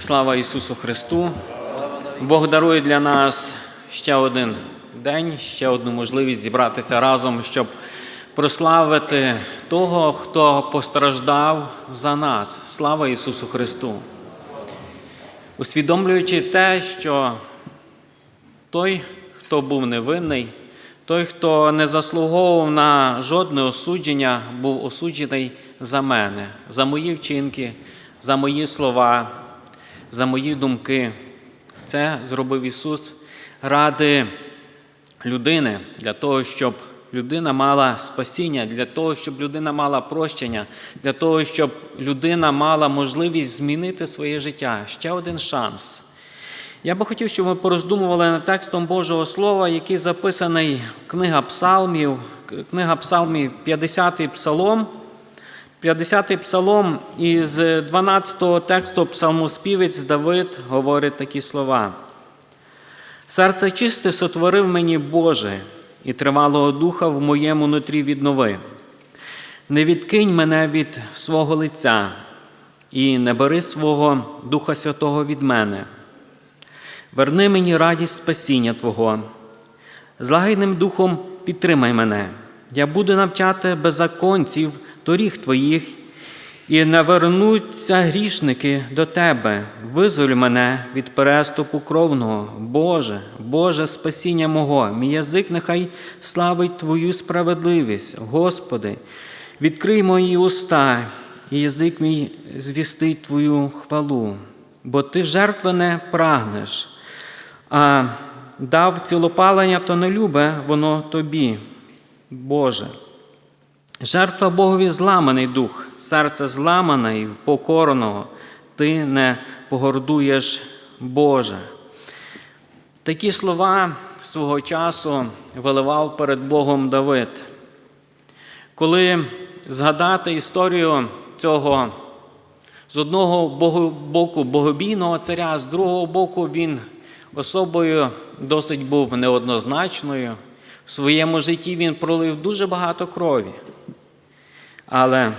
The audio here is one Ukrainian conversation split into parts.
Слава Ісусу Христу! Бог дарує для нас ще один день, ще одну можливість зібратися разом, щоб прославити того, хто постраждав за нас. Слава Ісусу Христу! Усвідомлюючи те, що той, хто був невинний, той, хто не заслуговував на жодне осудження, був осуджений за мене, за мої вчинки, за мої слова, за мої думки. Це зробив Ісус ради людини, для того, щоб людина мала спасіння, для того, щоб людина мала прощення, для того, щоб людина мала можливість змінити своє життя. Ще один шанс. Я би хотів, щоб ми пороздумували над текстом Божого Слова, який записаний книга Псалмів, книга Псалмів, 50-й псалом. 50-й псалом із 12-го тексту псалмоспівець Давид говорить такі слова. Серце чисте сотворив мені Боже, і тривалого духа в моєму нутрі віднови. Не відкинь мене від свого лиця, і не бери свого Духа Святого від мене. Верни мені радість спасіння Твого, з лагідним духом підтримай мене. Я буду навчати беззаконців доріг Твоїх, і навернуться грішники до Тебе. Визволь мене від переступу кровного. Боже, Боже, спасіння мого, мій язик нехай славить Твою справедливість, Господи, відкрий мої уста, і язик мій звістить Твою хвалу, бо Ти жертви не прагнеш, а дав цілопалення, то не любе воно тобі, Боже. Жертва Богові зламаний дух, серце зламане і покореного, ти не погордуєш Боже. Такі слова свого часу виливав перед Богом Давид. Коли згадати історію цього з одного боку богобійного царя, з другого боку, він особою досить був неоднозначною. В своєму житті він пролив дуже багато крові. Але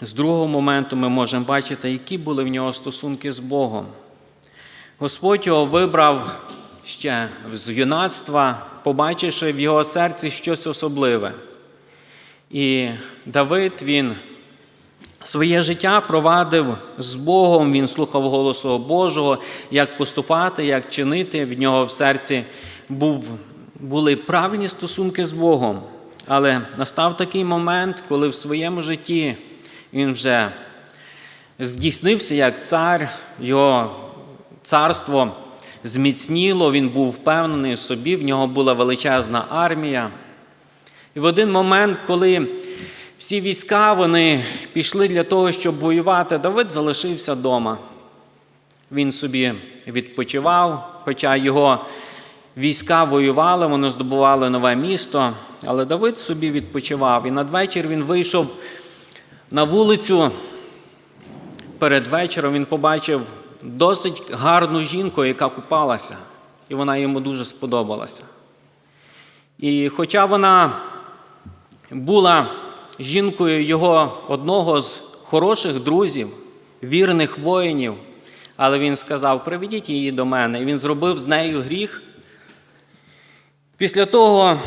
з другого моменту ми можемо бачити, які були в нього стосунки з Богом. Господь його вибрав ще з юнацтва, побачивши в його серці щось особливе. І Давид він своє життя провадив з Богом, він слухав голосу Божого, як поступати, як чинити. В нього в серці був, були правильні стосунки з Богом. Але настав такий момент, коли в своєму житті він вже здійснився як цар, його царство зміцніло, він був впевнений в собі, в нього була величезна армія. І в один момент, коли всі війська вони пішли для того, щоб воювати, Давид залишився вдома. Він собі відпочивав, хоча його війська воювали, вони здобували нове місто, але Давид собі відпочивав. І надвечір він вийшов на вулицю. Перед вечором він побачив досить гарну жінку, яка купалася, і вона йому дуже сподобалася. І хоча вона була жінкою його одного з хороших друзів, вірних воїнів, але він сказав: приведіть її до мене. І він зробив з нею гріх. Після того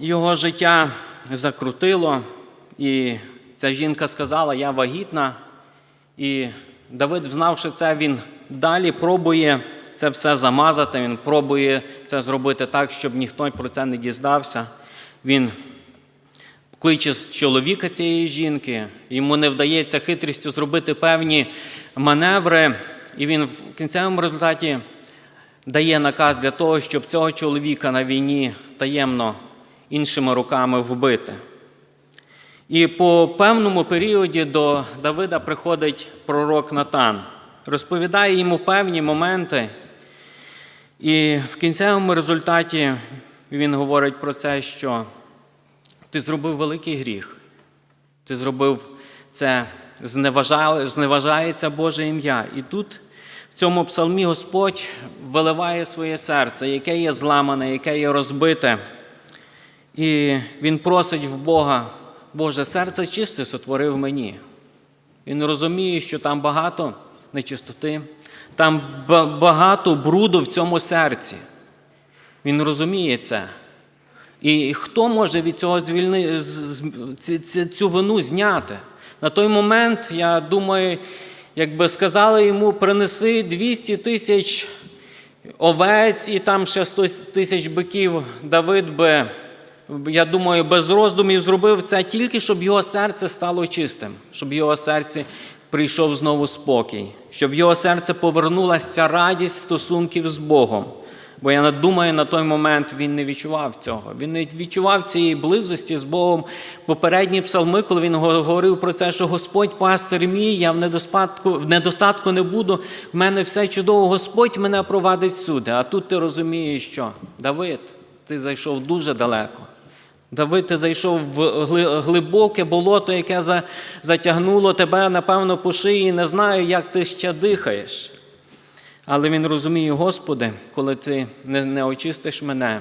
його життя закрутило, і ця жінка сказала: Я вагітна. І Давид, знавши це, він далі пробує це все замазати, він пробує це зробити так, щоб ніхто про це не дізнався. Він кличе з чоловіка цієї жінки, йому не вдається хитрістю зробити певні маневри, і він в кінцевому результаті дає наказ для того, щоб цього чоловіка на війні таємно іншими руками вбити. І по певному періоді до Давида приходить пророк Натан, розповідає йому певні моменти, і в кінцевому результаті він говорить про це, що ти зробив великий гріх, ти зробив це, зневажається Боже ім'я. І тут в цьому псалмі Господь виливає своє серце, яке є зламане, яке є розбите. І Він просить в Бога, Боже, серце чисте сотворив мені. Він розуміє, що там багато нечистоти, там багато бруду в цьому серці. Він розуміє це. І хто може від цього звільни... цю вину зняти? На той момент, я думаю, якби сказали йому, принеси 200 тисяч овець і там ще 100 тисяч биків, Давид би, я думаю, без роздумів зробив це тільки, щоб його серце стало чистим, щоб його серці прийшов знову спокій, щоб в його серце повернулася ця радість стосунків з Богом. Бо я думаю, на той момент він не відчував цього. Він не відчував цієї близості з Богом. Попередні псалми, коли він говорив про те, що Господь пастир мій, я в недостатку, в недостатку не буду, в мене все чудово, Господь мене провадить всюди. А тут ти розумієш, що Давид, ти зайшов дуже далеко. Давид, ти зайшов в глибоке болото, яке затягнуло тебе, напевно, по шиї, не знаю, як ти ще дихаєш. Але він розуміє, Господи, коли ти не, не очистиш мене.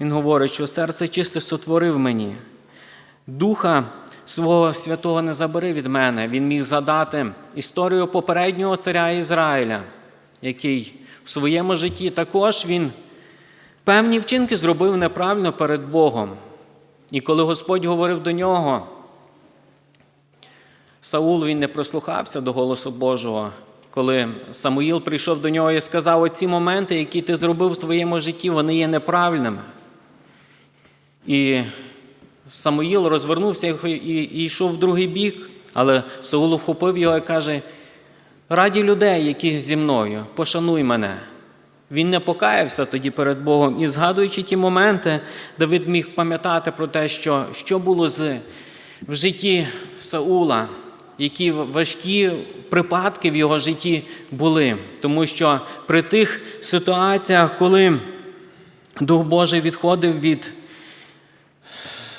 Він говорить, що серце чисте сотворив мені. Духа свого святого не забери від мене. Він міг задати історію попереднього царя Ізраїля, який в своєму житті також він певні вчинки зробив неправильно перед Богом. І коли Господь говорив до нього, Саул він не прослухався до голосу Божого. Коли Самуїл прийшов до нього і сказав, оці моменти, які ти зробив в твоєму житті, вони є неправильними. І Самуїл розвернувся і, йшов в другий бік, але Саул вхопив його і каже: раді людей, які зі мною, пошануй мене. Він не покаявся тоді перед Богом. І згадуючи ті моменти, Давид міг пам'ятати про те, що, що було з, в житті Саула, які важкі припадки в його житті були. Тому що при тих ситуаціях, коли Дух Божий відходив від,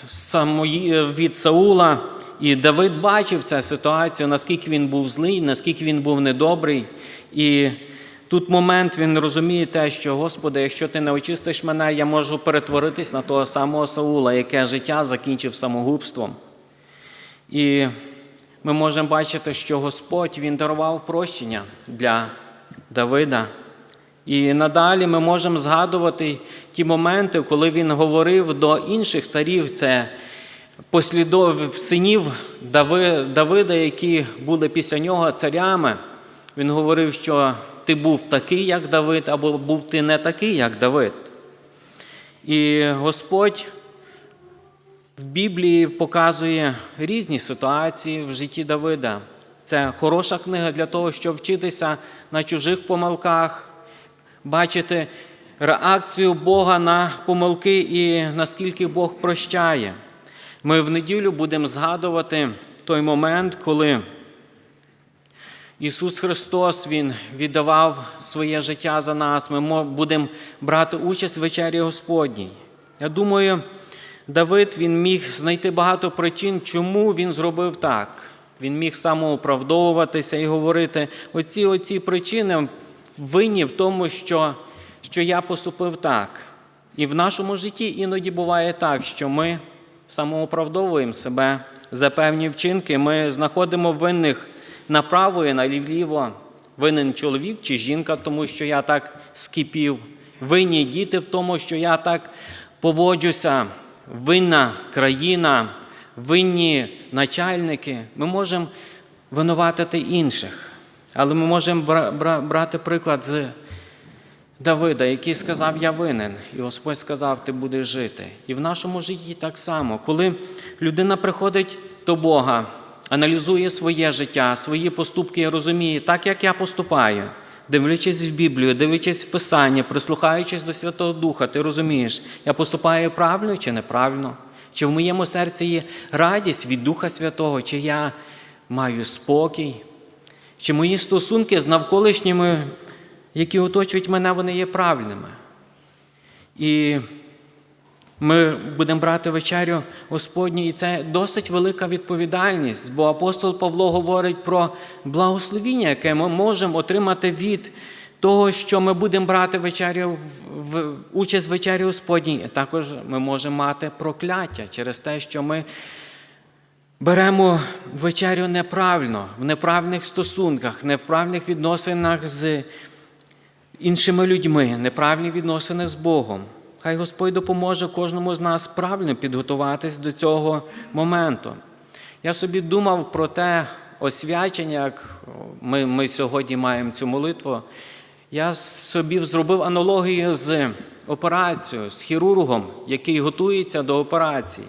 Самої, від Саула, і Давид бачив цю ситуацію, наскільки він був злий, наскільки він був недобрий. І тут момент він розуміє те, що, Господи, якщо ти не очистиш мене, я можу перетворитись на того самого Саула, яке життя закінчив самогубством. І ми можемо бачити, що Господь Він дарував прощення для Давида. І надалі ми можемо згадувати ті моменти, коли він говорив до інших царів, це послідов синів Давида, які були після нього царями. Він говорив, що ти був такий, як Давид, або був ти не такий, як Давид. І Господь в Біблії показує різні ситуації в житті Давида. Це хороша книга для того, щоб вчитися на чужих помилках, бачити реакцію Бога на помилки і наскільки Бог прощає. Ми в неділю будемо згадувати той момент, коли Ісус Христос Він віддавав своє життя за нас. Ми будемо брати участь в вечері Господній. Я думаю, Давид він міг знайти багато причин, чому він зробив так. Він міг самооправдовуватися і говорити: оці оці причини винні в тому, що, що я поступив так. І в нашому житті іноді буває так, що ми самооправдовуємо себе за певні вчинки. Ми знаходимо винних направо і наліво. Винен чоловік чи жінка, тому що я так скипів. Винні діти в тому, що я так поводжуся. Винна країна, винні начальники. Ми можемо винуватити інших. Але ми можемо бра- бра- брати приклад з Давида, який сказав, я винен, і Господь сказав, ти будеш жити. І в нашому житті так само, коли людина приходить до Бога, аналізує своє життя, свої поступки і розуміє, так як я поступаю, дивлячись в Біблію, дивлячись в Писання, прислухаючись до Святого Духа, ти розумієш, я поступаю правильно чи неправильно, чи в моєму серці є радість від Духа Святого, чи я маю спокій, чи мої стосунки з навколишніми які оточують мене, вони є правильними. І ми будемо брати вечерю Господню, і це досить велика відповідальність, бо апостол Павло говорить про благословіння, яке ми можемо отримати від того, що ми будемо брати вечерю в, участь вечері Господній. Також ми можемо мати прокляття через те, що ми беремо вечерю неправильно, в неправильних стосунках, в правильних відносинах з іншими людьми, неправильні відносини з Богом. Хай Господь допоможе кожному з нас правильно підготуватись до цього моменту. Я собі думав про те освячення, як ми, ми сьогодні маємо цю молитву. Я собі зробив аналогію з операцією, з хірургом, який готується до операції.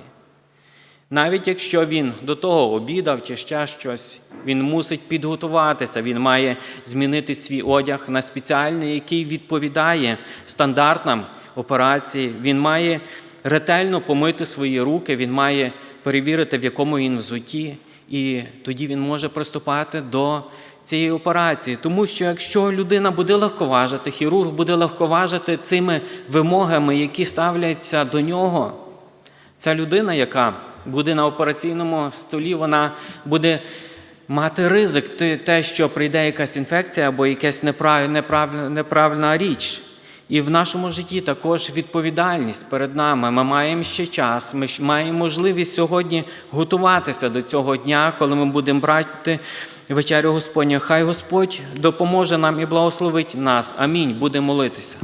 Навіть якщо він до того обідав чи ще щось, він мусить підготуватися, він має змінити свій одяг на спеціальний, який відповідає стандартам операції. Він має ретельно помити свої руки, він має перевірити, в якому він взуті, і тоді він може приступати до цієї операції. Тому що якщо людина буде легковажити, хірург буде легковажити цими вимогами, які ставляться до нього, Ця людина, яка буде на операційному столі, вона буде мати ризик, те- що прийде якась інфекція або якась неправ- неправ- неправильна річ. І в нашому житті також відповідальність перед нами. Ми маємо ще час, ми маємо можливість сьогодні готуватися до цього дня, коли ми будемо брати вечерю Господню. Хай Господь допоможе нам і благословить нас. Амінь. Будемо молитися.